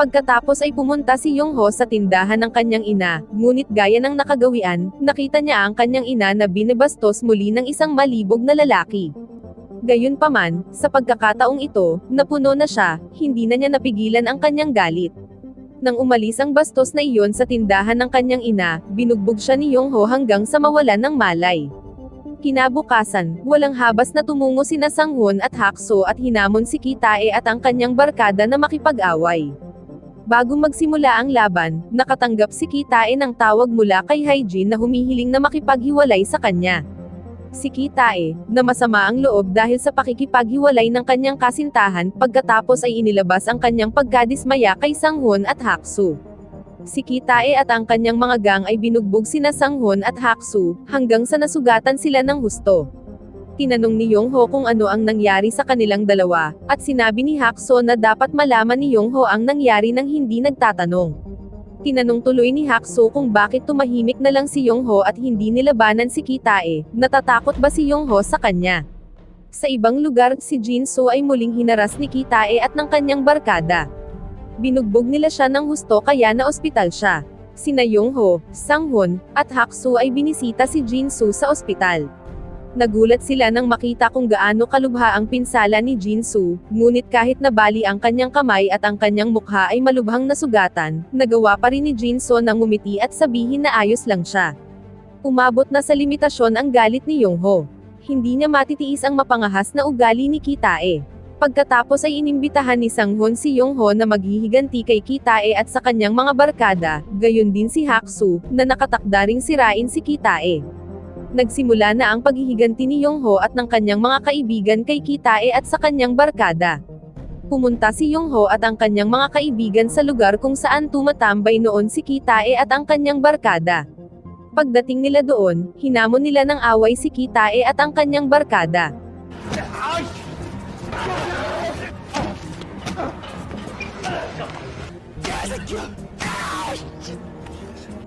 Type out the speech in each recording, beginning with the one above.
Pagkatapos ay pumunta si Yongho sa tindahan ng kanyang ina, ngunit gaya ng nakagawian, nakita niya ang kanyang ina na binibastos muli ng isang malibog na lalaki. Gayunpaman, sa pagkakataong ito, napuno na siya, hindi na niya napigilan ang kanyang galit. Nang umalis ang bastos na iyon sa tindahan ng kanyang ina, binugbog siya ni Yongho hanggang sa mawalan ng malay. Kinabukasan, walang habas na tumungo sina Sanghun at Hakso at hinamon si Kitae at ang kanyang barkada na makipag-away. Bago magsimula ang laban, nakatanggap si Kitae ng tawag mula kay Hyjin na humihiling na makipaghiwalay sa kanya. Si Kitae, na masama ang loob dahil sa pakikipaghiwalay ng kanyang kasintahan, pagkatapos ay inilabas ang kanyang pagkadismaya kay Sanghun at Haksu. Si Kitae at ang kanyang mga gang ay binugbog sina Sanghun at Haksu, hanggang sa nasugatan sila ng husto. Tinanong ni Yongho kung ano ang nangyari sa kanilang dalawa, at sinabi ni Hakso na dapat malaman ni Yongho ang nangyari nang hindi nagtatanong. Tinanong tuloy ni Hakso kung bakit tumahimik na lang si Yongho at hindi nilabanan si Kitae, natatakot ba si Yongho sa kanya? Sa ibang lugar, si Jinso ay muling hinaras ni Kitae at ng kanyang barkada. Binugbog nila siya ng husto kaya na ospital siya. Sina Yongho, Sanghun, at Haksu ay binisita si Jinsu sa ospital. Nagulat sila nang makita kung gaano kalubha ang pinsala ni Jinsu, ngunit kahit nabali ang kanyang kamay at ang kanyang mukha ay malubhang nasugatan, nagawa pa rin ni Jinso na ngumiti at sabihin na ayos lang siya. Umabot na sa limitasyon ang galit ni Yongho. Hindi niya matitiis ang mapangahas na ugali ni Kitae. Pagkatapos ay inimbitahan ni Sanghun si Yongho na maghihiganti kay Kitae at sa kanyang mga barkada, gayon din si Haksu, na nakatakda ring sirain si Kitae. Nagsimula na ang paghihiganti ni Yongho at ng kanyang mga kaibigan kay Kitae at sa kanyang barkada. Pumunta si Yongho at ang kanyang mga kaibigan sa lugar kung saan tumatambay noon si Kitae at ang kanyang barkada. Pagdating nila doon, hinamon nila ng away si Kitae at ang kanyang barkada.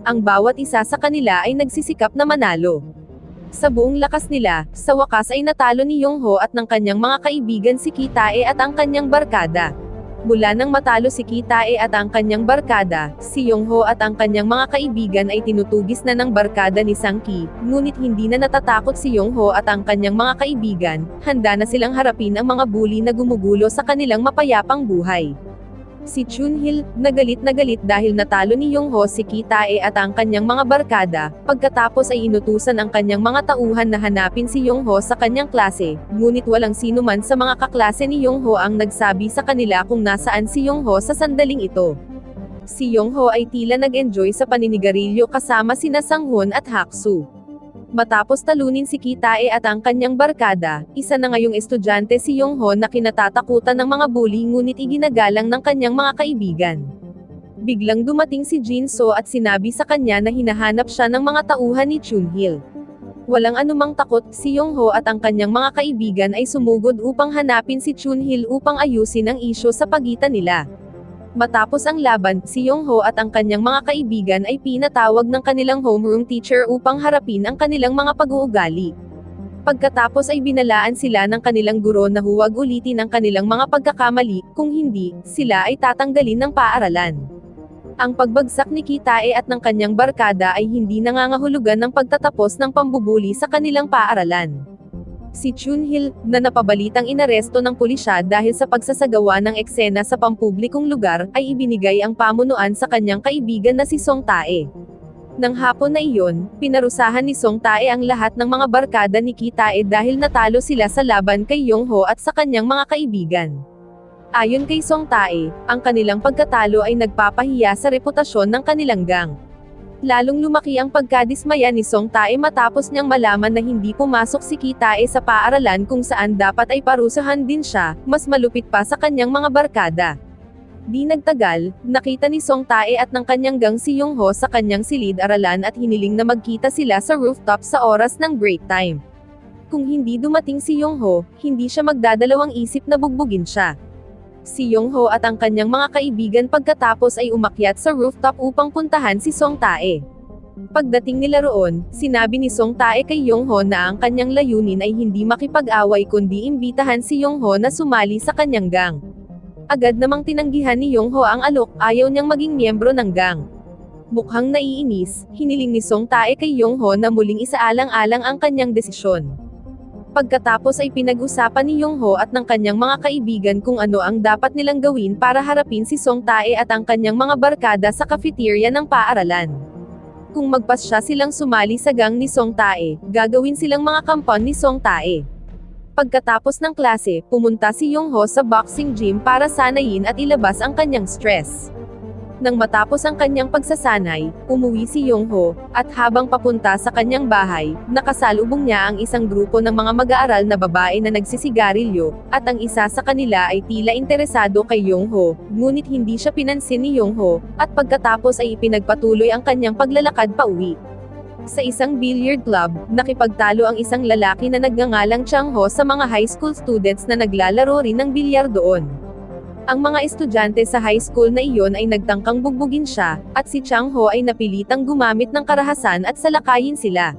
Ang bawat isa sa kanila ay nagsisikap na manalo. Sa buong lakas nila, sa wakas ay natalo ni Yongho at ng kanyang mga kaibigan si Kitae at ang kanyang barkada. Mula nang matalo si Kitae at ang kanyang barkada, si Yongho at ang kanyang mga kaibigan ay tinutugis na ng barkada ni Sangki, ngunit hindi na natatakot si Yongho at ang kanyang mga kaibigan, handa na silang harapin ang mga bully na gumugulo sa kanilang mapayapang buhay. Si Chunhil, nagalit na galit dahil natalo ni Yongho si Kitae at ang kanyang mga barkada, pagkatapos ay inutusan ang kanyang mga tauhan na hanapin si Yongho sa kanyang klase, ngunit walang sino man sa mga kaklase ni Yongho ang nagsabi sa kanila kung nasaan si Yongho sa sandaling ito. Si Yongho ay tila nag-enjoy sa paninigarilyo kasama sina Sanghun at Haksu. Matapos talunin si Kitae at ang kanyang barkada, isa na ngayong estudyante si Yongho na kinatatakutan ng mga bully ngunit iginagalang ng kanyang mga kaibigan. Biglang dumating si Jinso at sinabi sa kanya na hinahanap siya ng mga tauhan ni Chunhil. Walang anumang takot, si Yongho at ang kanyang mga kaibigan ay sumugod upang hanapin si Chunhil upang ayusin ang isyo sa pagitan nila. Matapos ang laban, si Yongho at ang kanyang mga kaibigan ay pinatawag ng kanilang homeroom teacher upang harapin ang kanilang mga pag-uugali. Pagkatapos ay binalaan sila ng kanilang guro na huwag ulitin ang kanilang mga pagkakamali, kung hindi, sila ay tatanggalin ng paaralan. Ang pagbagsak ni Kitae at ng kanyang barkada ay hindi nangangahulugan ng pagtatapos ng pambubuli sa kanilang paaralan. Si Chunhil, na napabalitang inaresto ng pulisya dahil sa pagsasagawa ng eksena sa pampublikong lugar, ay ibinigay ang pamunuan sa kanyang kaibigan na si Song Tae. Nang hapon na iyon, pinarusahan ni Song Tae ang lahat ng mga barkada ni Kitae dahil natalo sila sa laban kay Yongho at sa kanyang mga kaibigan. Ayon kay Song Tae, ang kanilang pagkatalo ay nagpapahiya sa reputasyon ng kanilang gang. Lalong lumaki ang pagkadismaya ni Song Tae matapos niyang malaman na hindi pumasok si Kitae sa paaralan kung saan dapat ay parusahan din siya, mas malupit pa sa kanyang mga barkada. Di nagtagal, nakita ni Song Tae at ng kanyang gang si Yongho sa kanyang silid-aralan at hiniling na magkita sila sa rooftop sa oras ng break time. Kung hindi dumating si Yongho, hindi siya magdadalawang isip na bugbugin siya. Si Yongho at ang kanyang mga kaibigan pagkatapos ay umakyat sa rooftop upang puntahan si Song Tae. Pagdating nila roon, sinabi ni Song Tae kay Yongho na ang kanyang layunin ay hindi makipag-away kundi imbitahan si Yongho na sumali sa kanyang gang. Agad namang tinanggihan ni Yongho ang alok, ayaw niyang maging miyembro ng gang. Mukhang naiinis, hiniling ni Song Tae kay Yongho na muling isaalang-alang ang kanyang desisyon. Pagkatapos ay pinag-usapan ni Yongho at ng kanyang mga kaibigan kung ano ang dapat nilang gawin para harapin si Song Tae at ang kanyang mga barkada sa cafeteria ng paaralan. Kung magpasya silang sumali sa gang ni Song Tae, gagawin silang mga kampon ni Song Tae. Pagkatapos ng klase, pumunta si Yongho sa boxing gym para sanayin at ilabas ang kanyang stress. Nang matapos ang kanyang pagsasanay, umuwi si Yongho, at habang papunta sa kanyang bahay, nakasalubong niya ang isang grupo ng mga mag-aaral na babae na nagsisigarilyo, at ang isa sa kanila ay tila interesado kay Yongho, ngunit hindi siya pinansin ni Yongho, at pagkatapos ay ipinagpatuloy ang kanyang paglalakad pauwi. Sa isang billiard club, nakipagtalo ang isang lalaki na nagngangalang Chang Ho sa mga high school students na naglalaro rin ng bilyar doon. Ang mga estudyante sa high school na iyon ay nagtangkang bugbugin siya, at si Chang Ho ay napilitang gumamit ng karahasan at salakayin sila.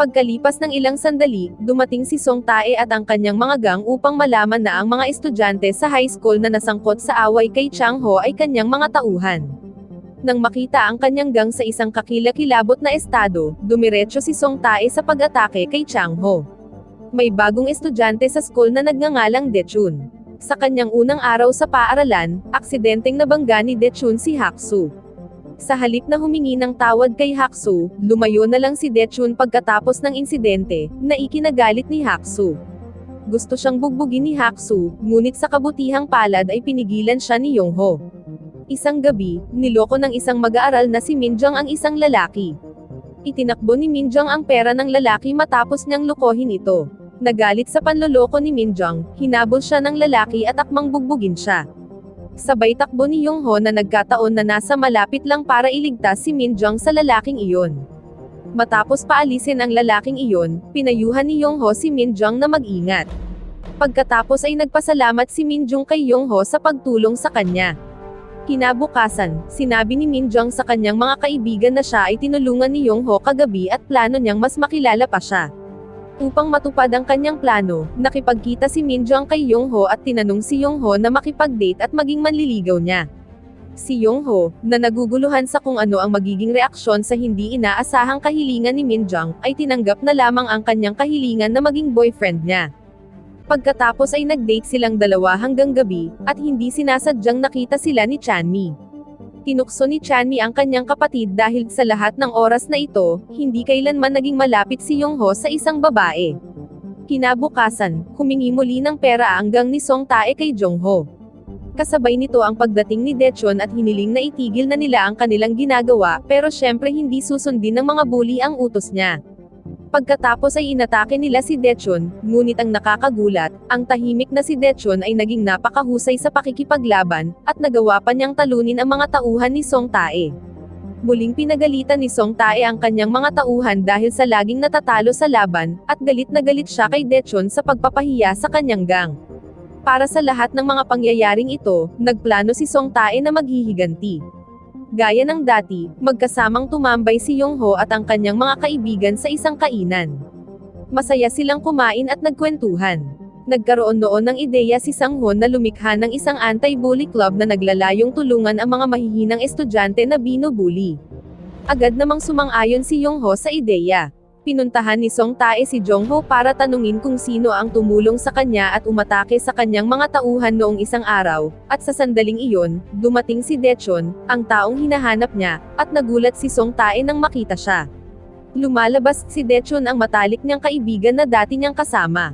Pagkalipas ng ilang sandali, dumating si Song Tae at ang kanyang mga gang upang malaman na ang mga estudyante sa high school na nasangkot sa away kay Chang Ho ay kanyang mga tauhan. Nang makita ang kanyang gang sa isang kakilakilabot na estado, dumiretso si Song Tae sa pag-atake kay Chang Ho. May bagong estudyante sa school na nagngangalang Dechun. Sa kanyang unang araw sa paaralan, aksidenteng nabangga ni Dechun si Haksu. Sa halip na humingi ng tawad kay Haksu, lumayo na lang si Dechun pagkatapos ng insidente, na ikinagalit ni Haksu. Gusto siyang bugbugin ni Haksu, ngunit sa kabutihang palad ay pinigilan siya ni Yongho. Isang gabi, niloko ng isang mag-aaral na si Minjong ang isang lalaki. Itinakbo ni Minjong ang pera ng lalaki matapos niyang lukohin ito. Nagalit sa panloloko ni Minjong, hinabol siya ng lalaki at akmang bugbugin siya. Sabay takbo ni Yongho na nagkataon na nasa malapit lang para iligtas si Minjong sa lalaking iyon. Matapos paalisin ang lalaking iyon, pinayuhan ni Yongho si Minjong na mag-ingat. Pagkatapos ay nagpasalamat si Minjong kay Yongho sa pagtulong sa kanya. Kinabukasan, sinabi ni Minjong sa kanyang mga kaibigan na siya ay tinulungan ni Yongho kagabi at plano niyang mas makilala pa siya. Upang matupad ang kanyang plano, nakipagkita si Minjong kay Yongho at tinanong si Yongho na makipag-date at maging manliligaw niya. Si Yongho, na naguguluhan sa kung ano ang magiging reaksyon sa hindi inaasahang kahilingan ni Minjong, ay tinanggap na lamang ang kanyang kahilingan na maging boyfriend niya. Pagkatapos ay nag-date silang dalawa hanggang gabi, at hindi sinasadyang nakita sila ni Chanmi. Tinukso ni Chanmi ang kanyang kapatid dahil sa lahat ng oras na ito, hindi kailanman naging malapit si Yongho sa isang babae. Kinabukasan, humingi muli ng pera ang gang ni Song Tae kay Jongho. Kasabay nito ang pagdating ni Dechon at hiniling na itigil na nila ang kanilang ginagawa, pero syempre hindi susundin ng mga bully ang utos niya. Pagkatapos ay inatake nila si Dechon, ngunit ang nakakagulat, ang tahimik na si Dechon ay naging napakahusay sa pakikipaglaban, at nagawa pa niyang talunin ang mga tauhan ni Song Tae. Muling pinagalitan ni Song Tae ang kanyang mga tauhan dahil sa laging natatalo sa laban, at galit na galit siya kay Dechon sa pagpapahiya sa kanyang gang. Para sa lahat ng mga pangyayaring ito, nagplano si Song Tae na maghihiganti. Gaya ng dati, magkasamang tumambay si Yongho at ang kanyang mga kaibigan sa isang kainan. Masaya silang kumain at nagkwentuhan. Nagkaroon noon ng ideya si Sanghon na lumikha ng isang anti-bully club na naglalayong tulungan ang mga mahihinang estudyante na binubuli. Agad namang sumang-ayon si Yongho sa ideya. Pinuntahan ni Song Tae si Jongho para tanungin kung sino ang tumulong sa kanya at umatake sa kanyang mga tauhan noong isang araw, at sa sandaling iyon, dumating si Dechon, ang taong hinahanap niya, at nagulat si Song Tae nang makita siya. Lumalabas si Dechon ang matalik niyang kaibigan na dati niyang kasama.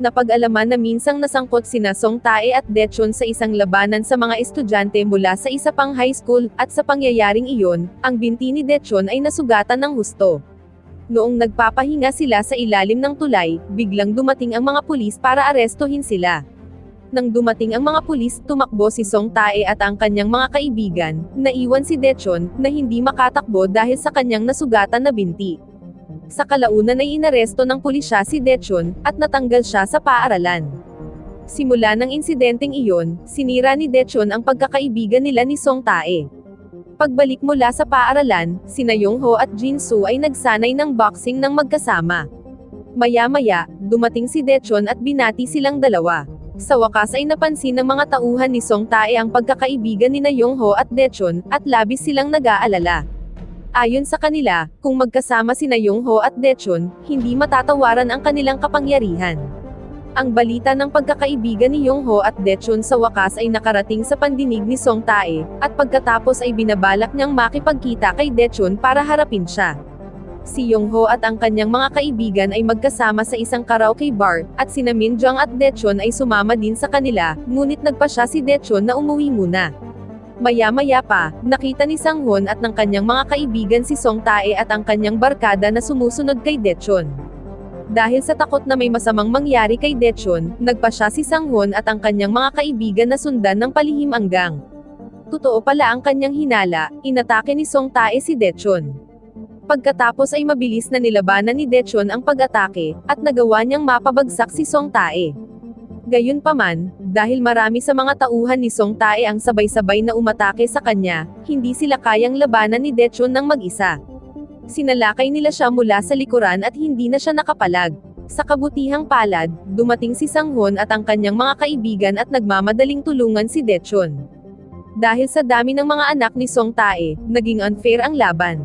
Napag-alaman na minsang nasangkot sina Song Tae at Dechon sa isang labanan sa mga estudyante mula sa isa pang high school, at sa pangyayaring iyon, ang binti ni Dechon ay nasugatan ng husto. Noong nagpapahinga sila sa ilalim ng tulay, biglang dumating ang mga pulis para arestuhin sila. Nang dumating ang mga pulis, tumakbo si Song Tae at ang kanyang mga kaibigan, naiwan si Dechon, na hindi makatakbo dahil sa kanyang nasugatan na binti. Sa kalaunan ay inaresto ng pulisya si Dechon, at natanggal siya sa paaralan. Simula ng insidenteng iyon, sinira ni Dechon ang pagkakaibigan nila ni Song Tae. Pagbalik mula sa paaralan, sina Yongho at Jinsu ay nagsanay ng boxing ng magkasama. Maya-maya, dumating si Dechon at binati silang dalawa. Sa wakas ay napansin ng mga tauhan ni Song Tae ang pagkakaibigan ni na Yong Ho at Dechon, at labis silang nag-aalala. Ayon sa kanila, kung magkasama sina Yong Ho at Dechon, hindi matatawaran ang kanilang kapangyarihan. Ang balita ng pagkakaibigan ni Yong Ho at Dechon sa wakas ay nakarating sa pandinig ni Song Tae, at pagkatapos ay binabalak niyang makipagkita kay Dechon para harapin siya. Si Yong Ho at ang kanyang mga kaibigan ay magkasama sa isang karaoke bar, at sina Min Jong at Dechon ay sumama din sa kanila, ngunit nagpa siya si Dechon na umuwi muna. Maya-maya pa, nakita ni Sang Won at ng kanyang mga kaibigan si Song Tae at ang kanyang barkada na sumusunod kay Dechon. Dahil sa takot na may masamang mangyari kay Dechon, nagpa siya si Sang Won at ang kanyang mga kaibigan na sundan ng palihim anggang. Totoo pala ang kanyang hinala, inatake ni Song Tae si Dechon. Pagkatapos ay mabilis na nilabanan ni Dechon ang pag-atake, at nagawa niyang mapabagsak si Song Tae. Gayunpaman, dahil marami sa mga tauhan ni Song Tae ang sabay-sabay na umatake sa kanya, hindi sila kayang labanan ni Dechon ng mag-isa. Sinalakay nila siya mula sa likuran at hindi na siya nakapalag. Sa kabutihang palad, dumating si Sanghon at ang kanyang mga kaibigan at nagmamadaling tulungan si Dechon. Dahil sa dami ng mga anak ni Song Tae, naging unfair ang laban.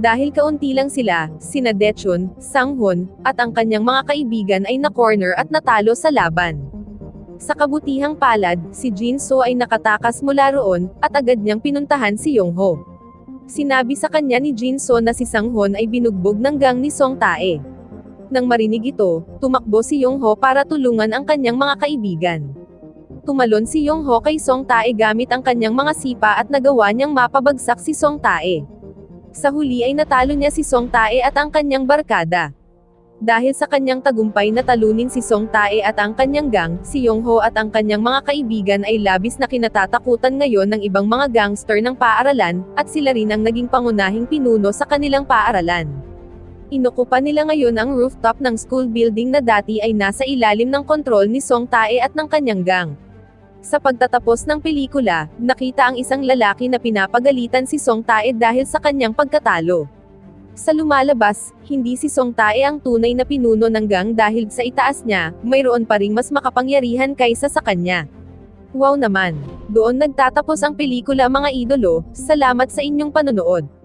Dahil kaunti lang sila, sina Dechon, Sanghon, at ang kanyang mga kaibigan ay na-corner at natalo sa laban. Sa kabutihang palad, si Jin So ay nakatakas mula roon, at agad niyang pinuntahan si Yong Ho. Sinabi sa kanya ni Jin So na si Sanghon ay binugbog ng gang ni Song Tae. Nang marinig ito, tumakbo si Yong Ho para tulungan ang kanyang mga kaibigan. Tumalon si Yong Ho kay Song Tae gamit ang kanyang mga sipa at nagawa niyang mapabagsak si Song Tae. Sa huli ay natalo niya si Song Tae at ang kanyang barkada. Dahil sa kanyang tagumpay na talunin si Song Tae at ang kanyang gang, si Yong Ho at ang kanyang mga kaibigan ay labis na kinatatakutan ngayon ng ibang mga gangster ng paaralan, at sila rin ang naging pangunahing pinuno sa kanilang paaralan. Inukupa nila ngayon ang rooftop ng school building na dati ay nasa ilalim ng kontrol ni Song Tae at ng kanyang gang. Sa pagtatapos ng pelikula, nakita ang isang lalaki na pinapagalitan si Song Tae dahil sa kanyang pagkatalo. Sa lumalabas, hindi si Song Tae ang tunay na pinuno ng gang dahil sa itaas niya, mayroon pa ring mas makapangyarihan kaysa sa kanya. Wow naman! Doon nagtatapos ang pelikula mga idolo, salamat sa inyong panonood.